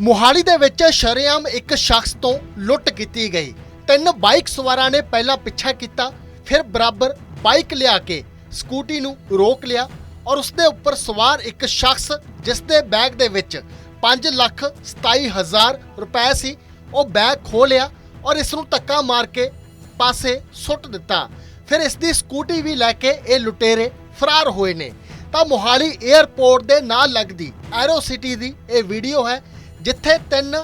ਮੁਹਾਲੀ ਦੇ ਵਿੱਚ ਸ਼ਰੇਆਮ ਇੱਕ ਸ਼ਖਸ ਤੋਂ ਲੁੱਟ ਕੀਤੀ ਗਈ। ਤਿੰਨ ਬਾਈਕ ਸਵਾਰਾਂ ਨੇ ਪਹਿਲਾਂ ਪਿੱਛਾ ਕੀਤਾ, ਫਿਰ ਬਰਾਬਰ ਬਾਈਕ ਲਿਆ ਕੇ ਸਕੂਟੀ ਨੂੰ ਰੋਕ ਲਿਆ ਔਰ ਉਸ ਦੇ ਉੱਪਰ ਸਵਾਰ ਇੱਕ ਸ਼ਖਸ ਜਿਸ ਦੇ ਬੈਗ ਦੇ ਵਿੱਚ 5 ਲੱਖ 27 ਹਜ਼ਾਰ ਰੁਪਏ ਸੀ, ਉਹ ਬੈਗ ਖੋਹ ਲਿਆ ਔਰ ਇਸ ਨੂੰ ਧੱਕਾ ਮਾਰ ਕੇ ਪਾਸੇ ਸੁੱਟ ਦਿੱਤਾ। ਫਿਰ ਇਸ ਦੀ ਸਕੂਟੀ ਵੀ ਲੈ ਕੇ ਇਹ ਲੁਟੇਰੇ ਫਰਾਰ ਹੋਏ ਨੇ। ਤਾਂ ਮੋਹਾਲੀ 에ਅਰਪੋਰਟ ਦੇ ਨਾਲ ਲੱਗਦੀ ਐਰੋ ਸਿਟੀ ਦੀ ਇਹ ਵੀਡੀਓ ਹੈ ਜਿੱਥੇ ਤਿੰਨ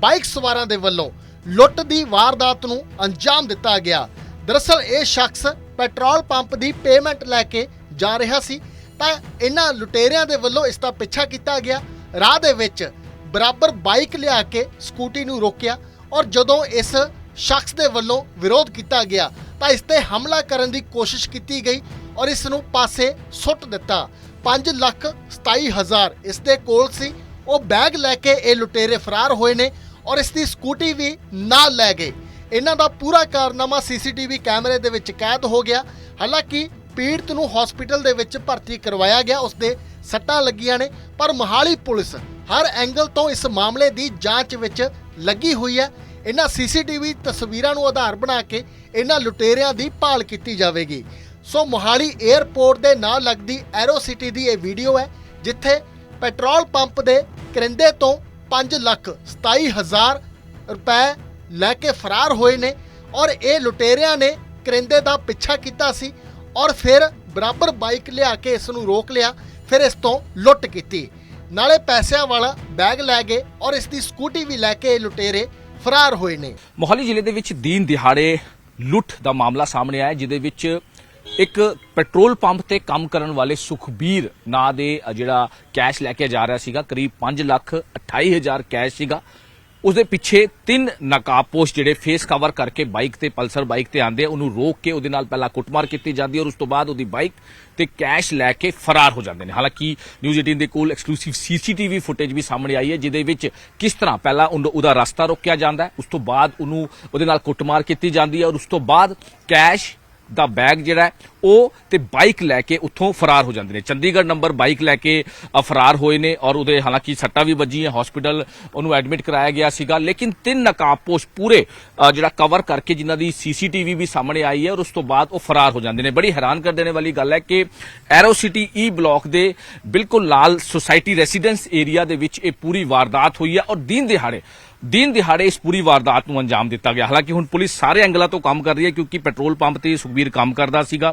ਬਾਈਕ ਸਵਾਰਾਂ ਦੇ ਵੱਲੋਂ ਲੁੱਟ ਦੀ ਵਾਰਦਾਤ ਨੂੰ ਅੰਜਾਮ ਦਿੱਤਾ ਗਿਆ। ਦਰਅਸਲ ਇਹ ਸ਼ਖਸ ਪੈਟਰੋਲ ਪੰਪ ਦੀ ਪੇਮੈਂਟ ਲੈ ਕੇ ਜਾ ਰਿਹਾ ਸੀ। ਤਾਂ ਇਹਨਾਂ ਲੁਟੇਰਿਆਂ ਦੇ ਵੱਲੋਂ ਇਸ ਦਾ ਪਿੱਛਾ ਕੀਤਾ ਗਿਆ। ਰਾਹ ਦੇ ਵਿੱਚ ਬਰਾਬਰ ਬਾਈਕ ਲਿਆ ਕੇ ਸਕੂਟੀ ਨੂੰ ਰੋਕਿਆ ਔਰ ਜਦੋਂ ਇਸ ਸ਼ਖਸ ਦੇ ਵੱਲੋਂ ਵਿਰੋਧ ਕੀਤਾ ਗਿਆ, ਤਾਂ ਇਸ ਤੇ ਹਮਲਾ ਕਰਨ ਦੀ ਕੋਸ਼ਿਸ਼ ਕੀਤੀ ਗਈ ਔਰ ਇਸ ਨੂੰ ਪਾਸੇ ਸੁੱਟ ਦਿੱਤਾ। 5 ਲੱਖ 27 ਹਜ਼ਾਰ ਇਸ ਦੇ ਕੋਲ ਸੀ। ਉਹ ਬੈਗ ਲੈ ਕੇ ਇਹ ਲੁਟੇਰੇ ਫਰਾਰ ਹੋਏ ਨੇ ਔਰ ਇਸ ਦੀ ਸਕੂਟੀ ਵੀ ਨਾਲ ਲੈ ਗਏ। ਇਹਨਾਂ ਦਾ ਪੂਰਾ ਕਾਰਨਾਮਾ ਸੀਸੀਟੀਵੀ ਕੈਮਰੇ ਦੇ ਵਿੱਚ ਕੈਦ ਹੋ ਗਿਆ। ਹਾਲਾਂਕਿ ਪੀੜਤ ਨੂੰ ਹਸਪੀਟਲ ਦੇ ਵਿੱਚ ਭਰਤੀ ਕਰਵਾਇਆ ਗਿਆ, ਉਸ ਦੇ ਸੱਟਾਂ ਲੱਗੀਆਂ ਨੇ, ਪਰ ਮੋਹਾਲੀ ਪੁਲਿਸ ਹਰ ਐਂਗਲ ਤੋਂ ਇਸ ਮਾਮਲੇ ਦੀ ਜਾਂਚ ਵਿੱਚ ਲੱਗੀ ਹੋਈ ਹੈ। ਇਹਨਾਂ ਸੀਸੀਟੀਵੀ ਤਸਵੀਰਾਂ ਨੂੰ ਆਧਾਰ ਬਣਾ ਕੇ ਇਹਨਾਂ ਲੁਟੇਰਿਆਂ ਦੀ ਭਾਲ ਕੀਤੀ ਜਾਵੇਗੀ। ਸੋ ਮੋਹਾਲੀ 에ਅਰਪੋਰਟ ਦੇ ਨਾਲ ਲੱਗਦੀ ਐਰੋ ਸਿਟੀ ਦੀ ਇਹ ਵੀਡੀਓ ਹੈ, ਜਿੱਥੇ ਪੈਟਰੋਲ ਪੰਪ ਦੇ ਕਰਿੰਦੇ ਤੋਂ 5 ਲੱਖ 27 ਹਜ਼ਾਰ ਰੁਪਏ ਲੈ ਕੇ ਫਰਾਰ ਹੋਏ ਨੇ ਔਰ ਇਹ ਲੁਟੇਰਿਆਂ ਨੇ ਕਰਿੰਦੇ ਦਾ ਪਿੱਛਾ ਕੀਤਾ ਸੀ ਔਰ ਫਿਰ ਬਰਾਬਰ ਬਾਈਕ ਲਿਆ ਕੇ ਇਸ ਨੂੰ ਰੋਕ ਲਿਆ, ਫਿਰ ਇਸ ਤੋਂ ਲੁੱਟ ਕੀਤੀ। ਨਾਲੇ ਪੈਸਿਆਂ ਵਾਲਾ ਬੈਗ ਲੈ ਗਏ ਔਰ ਇਸ ਦੀ ਸਕੂਟੀ ਵੀ ਲੈ ਕੇ ਇਹ ਲੁਟੇਰੇ ਫਰਾਰ ਹੋਏ ਨੇ। ਮੋਹਾਲੀ ਜ਼ਿਲ੍ਹੇ ਦੇ ਵਿੱਚ ਦੀਨ ਦਿਹਾੜੇ ਲੁੱਟ ਦਾ ਮਾਮਲਾ ਸਾਹਮਣੇ ਆਇਆ, ਜਿਹਦੇ ਵਿੱਚ ਇੱਕ ਪੈਟਰੋਲ ਪੰਪ ਤੇ ਕੰਮ ਕਰਨ ਵਾਲੇ ਸੁਖਬੀਰ ਨਾਂ ਦੇ ਜਿਹੜਾ ਕੈਸ਼ ਲੈ ਕੇ ਜਾ ਰਿਹਾ ਸੀਗਾ, ਕਰੀਬ 5 ਲੱਖ 28 ਹਜ਼ਾਰ ਕੈਸ਼ ਸੀਗਾ। ਉਸਦੇ ਪਿੱਛੇ ਤਿੰਨ ਨਕਾਬਪੋਸ਼ ਜਿਹੜੇ ਫੇਸ ਕਵਰ ਕਰਕੇ ਬਾਈਕ ਤੇ, ਪਲਸਰ ਬਾਈਕ ਤੇ ਆਂਦੇ ਉਹਨੂੰ ਰੋਕ ਕੇ ਉਹਦੇ ਨਾਲ ਪਹਿਲਾਂ ਕੁੱਟਮਾਰ ਕੀਤੀ ਜਾਂਦੀ ਹੈ ਔਰ ਉਸ ਤੋਂ ਬਾਅਦ ਉਹਦੀ ਬਾਈਕ ਤੇ ਕੈਸ਼ ਲੈ ਕੇ ਫਰਾਰ ਹੋ ਜਾਂਦੇ ਨੇ। ਹਾਲਾਂਕਿ ਨਿਊਜ਼ 18 ਦੇ ਕੋਲ ਐਕਸਕਲੂਸਿਵ ਸੀਸੀਟੀਵੀ ਫੁਟੇਜ ਵੀ ਸਾਹਮਣੇ ਆਈ ਹੈ, ਜਿਹਦੇ ਵਿੱਚ ਕਿਸ ਤਰ੍ਹਾਂ ਪਹਿਲਾਂ ਉਹਦਾ ਰਸਤਾ ਰੋਕਿਆ ਜਾਂਦਾ ਹੈ, ਉਸ ਤੋਂ ਬਾਅਦ ਉਹਨੂੰ ਉਹਦੇ ਨਾਲ ਕੁੱਟਮਾਰ ਕੀਤੀ ਜਾਂਦੀ ਹੈ ਔਰ ਉਸ ਤੋਂ ਬਾਅਦ ਕੈਸ਼ ਦਾ ਬੈਗ ਜਿਹੜਾ ਹੈ ਉਹ ਤੇ ਬਾਈਕ ਲੈ ਕੇ ਉੱਥੋਂ ਫਰਾਰ ਹੋ ਜਾਂਦੇ ਨੇ। ਚੰਡੀਗੜ੍ਹ ਨੰਬਰ ਬਾਈਕ ਲੈ ਕੇ ਫਰਾਰ ਹੋਏ ਨੇ ਔਰ ਉਹਦੇ ਹਾਲਾਂਕਿ ਸੱਟਾਂ ਵੀ ਵੱਜੀਆਂ ਹਸਪੀਟਲ ਉਹਨੂੰ ਐਡਮਿਟ ਕਰਾਇਆ ਗਿਆ ਸੀਗਾ। ਲੇਕਿਨ ਤਿੰਨ ਨਕਾਬਪੋਸ਼ ਪੂਰੇ ਜਿਹੜਾ ਕਵਰ ਕਰਕੇ ਜਿਨ੍ਹਾਂ ਦੀ ਸੀਸੀਟੀਵੀ ਵੀ ਸਾਹਮਣੇ ਆਈ ਹੈ ਔਰ ਉਸ ਤੋਂ ਬਾਅਦ ਉਹ ਫਰਾਰ ਹੋ ਜਾਂਦੇ ਨੇ। ਬੜੀ ਹੈਰਾਨ ਕਰ ਦੇਣੇ ਵਾਲੀ ਗੱਲ ਹੈ ਕਿ ਐਰੋ ਸਿਟੀ ਈ ਬਲਾਕ ਦੇ ਬਿਲਕੁਲ ਲਾਲ ਸੁਸਾਇਟੀ ਰੈਸੀਡੈਂਸ ਏਰੀਆ ਦੇ ਵਿੱਚ ਇਹ ਪੂਰੀ ਵਾਰਦਾਤ ਹੋਈ ਹੈ ਔਰ ਦਿਨ ਦਿਹਾੜੇ ਦਿਨ ਦਿਹਾੜੇ ਇਸ ਪੂਰੀ ਵਾਰਦਾਤ ਨੂੰ ਅੰਜਾਮ ਦਿੱਤਾ ਗਿਆ। ਹਾਲਾਂਕਿ ਹੁਣ ਪੁਲਿਸ ਸਾਰੇ ਐਂਗਲਾਂ ਤੋਂ ਕੰਮ ਕਰ ਰਹੀ ਹੈ ਕਿਉਂਕਿ ਪੈਟਰੋਲ ਪੰਪ ਤੇ ਸੁਖਬੀਰ ਕੰਮ ਕਰਦਾ ਸੀਗਾ।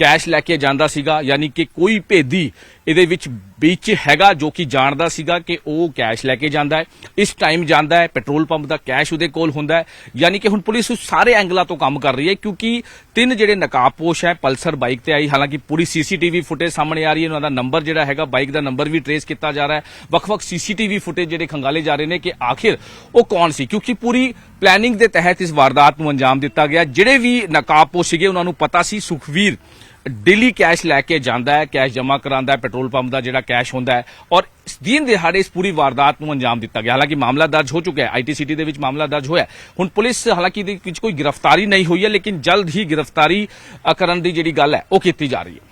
ਕੈਸ਼ ਲੈ ਕੇ ਜਾਂਦਾ ਸੀਗਾ, ਯਾਨੀ ਕਿ ਕੋਈ ਭੇਦੀ ਇਹਦੇ ਵਿੱਚ ਵਿੱਚ ਹੈਗਾ ਜੋ ਕਿ ਜਾਣਦਾ ਸੀਗਾ ਕਿ ਉਹ ਕੈਸ਼ ਲੈ ਕੇ ਜਾਂਦਾ ਹੈ। ਇਸ ਟਾਈਮ ਜਾਂਦਾ ਹੈ, ਪੈਟਰੋਲ ਪੰਪ ਦਾ ਕੈਸ਼ ਉਹਦੇ ਕੋਲ ਹੁੰਦਾ ਹੈ। ਯਾਨੀ ਕਿ ਹੁਣ ਪੁਲਿਸ ਉਸ ਸਾਰੇ ਐਂਗਲਾਂ ਤੋਂ ਕੰਮ ਕਰ ਰਹੀ ਹੈ, ਕਿਉਂਕਿ ਤਿੰਨ ਜਿਹੜੇ ਨਕਾਬਪੋਸ਼ ਹੈ, ਪਲਸਰ ਬਾਈਕ ਤੇ ਆਈ, ਹਾਲਾਂਕਿ ਪੂਰੀ ਸੀਸੀਟੀਵੀ ਫੁਟੇਜ ਸਾਹਮਣੇ ਆ ਰਹੀ ਹੈ, ਉਹਨਾਂ ਦਾ ਨੰਬਰ ਜਿਹੜਾ ਹੈਗਾ, ਬਾਈਕ ਦਾ ਨੰਬਰ ਵੀ ਟਰੇਸ ਕੀਤਾ ਜਾ ਰਿਹਾ ਹੈ। ਵੱਖ-ਵੱਖ ਸੀਸੀਟੀਵੀ ਫੁਟੇਜ ਜਿਹੜੇ ਖੰਗਾਲੇ ਜਾ ਰਹੇ ਨੇ ਕਿ ਆਖਿਰ ਉਹ ਕੌਣ ਸੀ? ਕਿਉਂਕਿ ਪੂਰੀ ਪਲੈਨਿੰਗ ਦੇ ਤਹਿਤ ਇਸ ਵਾਰਦਾਤ ਨੂੰ ਅੰਜਾਮ ਦਿੱਤਾ ਗਿਆ। ਜਿਹੜੇ ਵੀ ਨਕਾਬਪੋਸ਼ ਸੀਗੇ, ਉਹਨਾਂ ਨੂੰ ਪਤਾ ਸੀ, ਸੁਖਵੀਰ ਡੇਲੀ ਕੈਸ਼ ਲੈ ਕੇ ਜਾਂਦਾ ਹੈ ਕੈਸ਼ ਜਮ੍ਹਾਂ ਕਰਾਉਂਦਾ ਹੈ ਪੈਟਰੋਲ ਪੰਪ ਦਾ ਜਿਹੜਾ ਕੈਸ਼ ਹੁੰਦਾ ਹੈ ਔਰ ਇਸ ਦਿਨ ਦਿਹਾੜੇ ਇਸ ਪੂਰੀ ਵਾਰਦਾਤ ਨੂੰ ਅੰਜਾਮ ਦਿੱਤਾ ਗਿਆ। ਹਾਲਾਂਕਿ ਮਾਮਲਾ ਦਰਜ ਹੋ ਚੁੱਕਿਆ ਹੈ। ਆਈਟੀ ਸਿਟੀ ਦੇ ਵਿੱਚ ਮਾਮਲਾ ਦਰਜ ਹੋਇਆ ਹੁਣ ਪੁਲਿਸ ਹਾਲਾਂਕਿ ਇਹਦੇ ਵਿੱਚ ਕੋਈ ਗ੍ਰਿਫਤਾਰੀ ਨਹੀਂ ਹੋਈ ਹੈ, ਲੇਕਿਨ ਜਲਦ ਹੀ ਗ੍ਰਿਫਤਾਰੀ ਕਰਨ ਦੀ ਜਿਹੜੀ ਗੱਲ ਹੈ, ਉਹ ਕੀਤੀ ਜਾ ਰਹੀ ਹੈ।